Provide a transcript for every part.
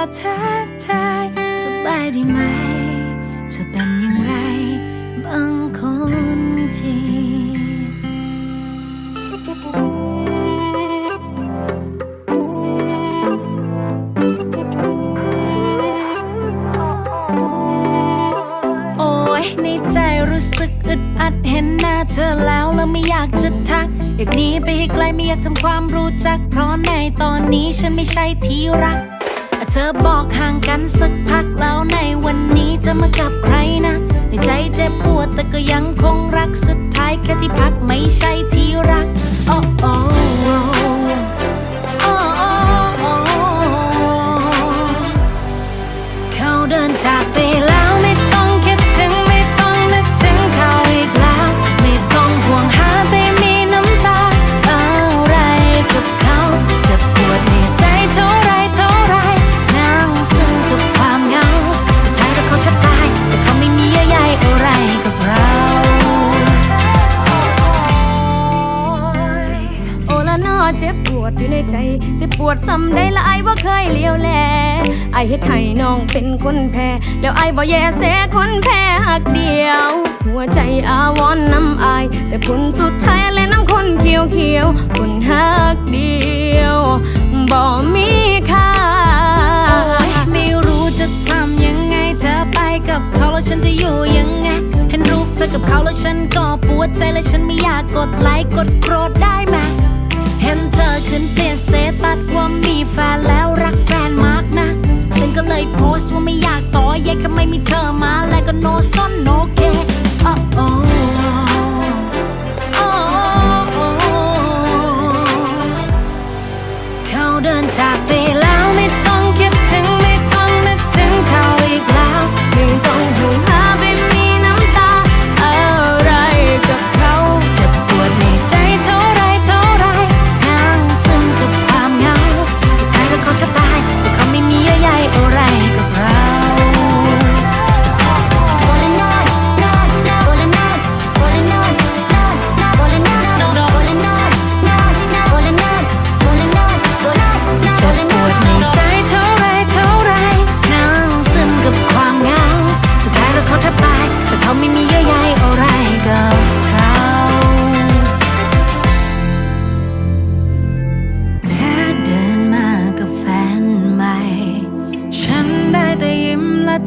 แทักทายสบายดีไหม เธอเป็นอย่างไรบางคนทีโอ้ยในใจรู้สึกอึดอัดเห็นหน้าเธอแล้วแล้วไม่อยากจะทัก อยากหนีไปให้ไกลไม่อยากทำความรู้จัก เพราะในตอนนี้ฉันไม่ใช่ที่รัก เธอบอกห่างกันสักพักแล้วในวันนี้จะมากับใครนะ ในใจเจ็บปวดแต่ก็ยังคงรักสุดท้ายแค่ที่พักไม่ใช่ ดอยู่ในใจเจ็บปวดซ้ำได้ละไอายบ่เคยเลี้ยวแลไอายเฮ็ดให้น้องเป็นคนแพ้ แล้วไอายบ่แย่แสคนแพ้หักเดียว หัวใจอาวอนน้ำอาย แต่ผลสุดท้ายและน้ำคนเขียวเขียวคนหักเดียวบ่มีค่าไม่รู้จะทำยังไงเธอไปกับเขาแล้วฉันจะอยู่ยังไง เห็นรูปเธอกับเขาแล้วฉันก็ปวดใจและฉันไม่อยากกดไลค์กดโกรธได้ไหม แยแค่ไม่มีเธอมาแล้วก็โนซอนโนเคโอ้โอ้โอ้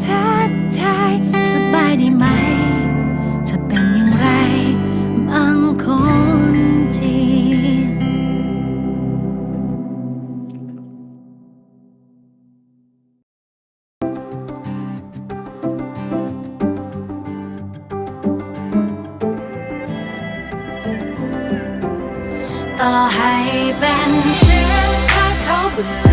ทักทายสบายดีไหมจะเป็นอย่างไรบางคนทีต่อให้เป็นเชื้อถ้าเขาเบื่อ